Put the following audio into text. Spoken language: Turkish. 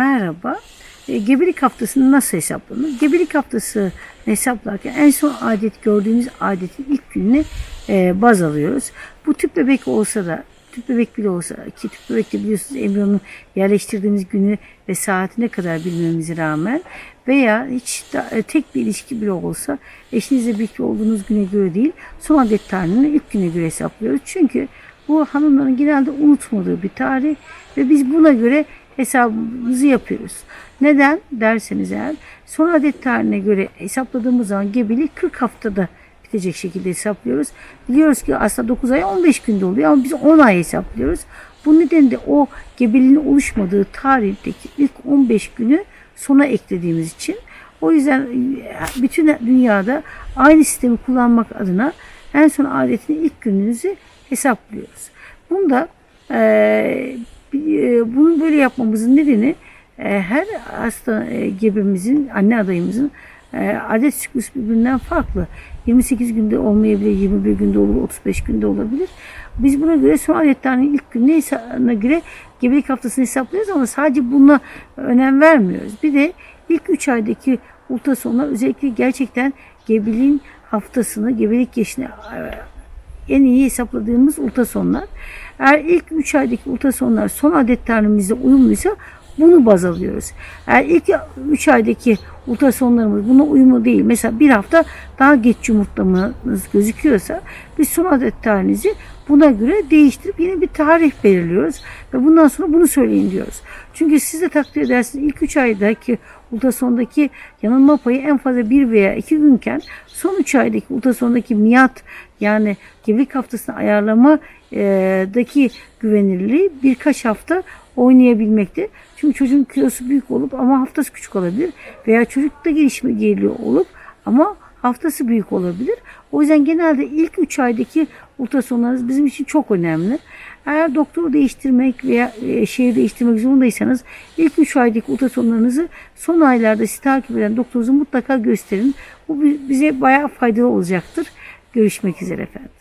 Merhaba. E, gebelik haftasını nasıl hesaplanır? Gebelik haftası hesaplarken en son adet gördüğümüz adetin ilk gününü e, baz alıyoruz. Bu tüp bebek olsa da tüp bebek bile olsa ki tüp bebekte biliyorsunuz embriyonu yerleştirdiğimiz günü ve saatine kadar bilmemize rağmen veya hiç da, e, tek bir ilişki bile olsa eşinizle birlikte olduğunuz güne göre değil son adet tarihini ilk güne göre hesaplıyoruz. Çünkü bu hanımların genelde unutmadığı bir tarih ve biz buna göre hesabımızı yapıyoruz. Neden derseniz eğer son adet tarihine göre hesapladığımız zaman gebeliği 40 haftada bitecek şekilde hesaplıyoruz. Biliyoruz ki aslında 9 ay 15 günde oluyor ama biz 10 ay hesaplıyoruz. Bu nedenle o gebeliğin oluşmadığı tarihteki ilk 15 günü sona eklediğimiz için o yüzden e, bütün dünyada aynı sistemi kullanmak adına en son adetin ilk gününüzü hesaplıyoruz. Bunda e, e, bunu böyle yapmamızın nedeni e, her hasta e, gebemizin, anne adayımızın e, adet siklus birbirinden farklı. 28 günde olmayabilir, 21 günde olur, 35 günde olabilir. Biz buna göre son adetlerinin ilk gününe göre gebelik haftasını hesaplıyoruz ama sadece buna önem vermiyoruz. Bir de ilk 3 aydaki ultrasonlar özellikle gerçekten gebeliğin haftasını, gebelik yaşını en iyi hesapladığımız ultrasonlar. Eğer ilk 3 aydaki ultrasonlar son adet tarihimizle uyumluysa bunu baz alıyoruz. Eğer ilk 3 aydaki ultrasonlarımız buna uyumlu değil. Mesela bir hafta daha geç yumurtlamanız gözüküyorsa biz son adet tarihinizi buna göre değiştirip yeni bir tarih belirliyoruz. Ve bundan sonra bunu söyleyin diyoruz. Çünkü siz de takdir edersiniz ilk 3 aydaki ultrasondaki yanılma payı en fazla 1 veya 2 günken son 3 aydaki ultrasondaki miyat yani gebelik haftasını ayarlamadaki güvenilirliği birkaç hafta oynayabilmekte. Çünkü çocuğun kilosu büyük olup ama haftası küçük olabilir. Veya çocukta gelişme geliyor olup ama haftası büyük olabilir. O yüzden genelde ilk 3 aydaki ultrasonlarınız bizim için çok önemli. Eğer doktor değiştirmek veya e, şehir değiştirmek zorundaysanız ilk 3 aydaki ultrasonlarınızı son aylarda sizi takip eden doktorunuza mutlaka gösterin. Bu bize bayağı faydalı olacaktır. Görüşmek üzere efendim.